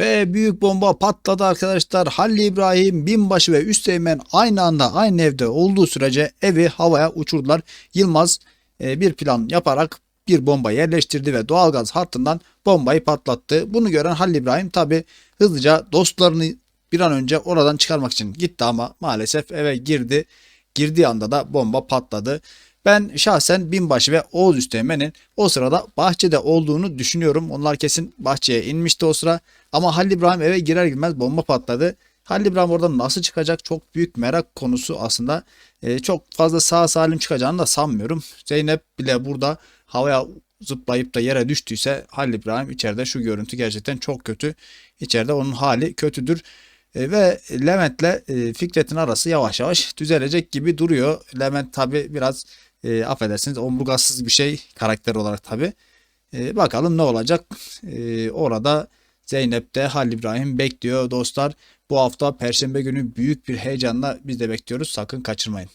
Ve büyük bomba patladı arkadaşlar. Halil İbrahim, Binbaşı ve Üsteğmen aynı anda aynı evde olduğu sürece evi havaya uçurdular. Yılmaz e, bir plan yaparak bir bomba yerleştirdi ve doğalgaz hattından bombayı patlattı. Bunu gören Halil İbrahim tabi hızlıca dostlarını bir an önce oradan çıkarmak için gitti ama maalesef eve girdi. Girdiği anda da bomba patladı. Ben şahsen Binbaşı ve Oğuz Üsteğmen'in o sırada bahçede olduğunu düşünüyorum. Onlar kesin bahçeye inmişti o sıra. Ama Halil İbrahim eve girer girmez bomba patladı. Halil İbrahim oradan nasıl çıkacak çok büyük merak konusu aslında. Ee, çok fazla sağ salim çıkacağını da sanmıyorum. Zeynep bile burada havaya zıplayıp da yere düştüyse Halil İbrahim içeride şu görüntü gerçekten çok kötü. İçeride onun hali kötüdür. E, ve Levent'le e, Fikret'in arası yavaş yavaş düzelecek gibi duruyor. Levent tabi biraz e, affedersiniz omurgasız bir şey karakter olarak tabi. E, bakalım ne olacak. E, orada Zeynep de Halil İbrahim bekliyor dostlar. Bu hafta Perşembe günü büyük bir heyecanla biz de bekliyoruz. Sakın kaçırmayın.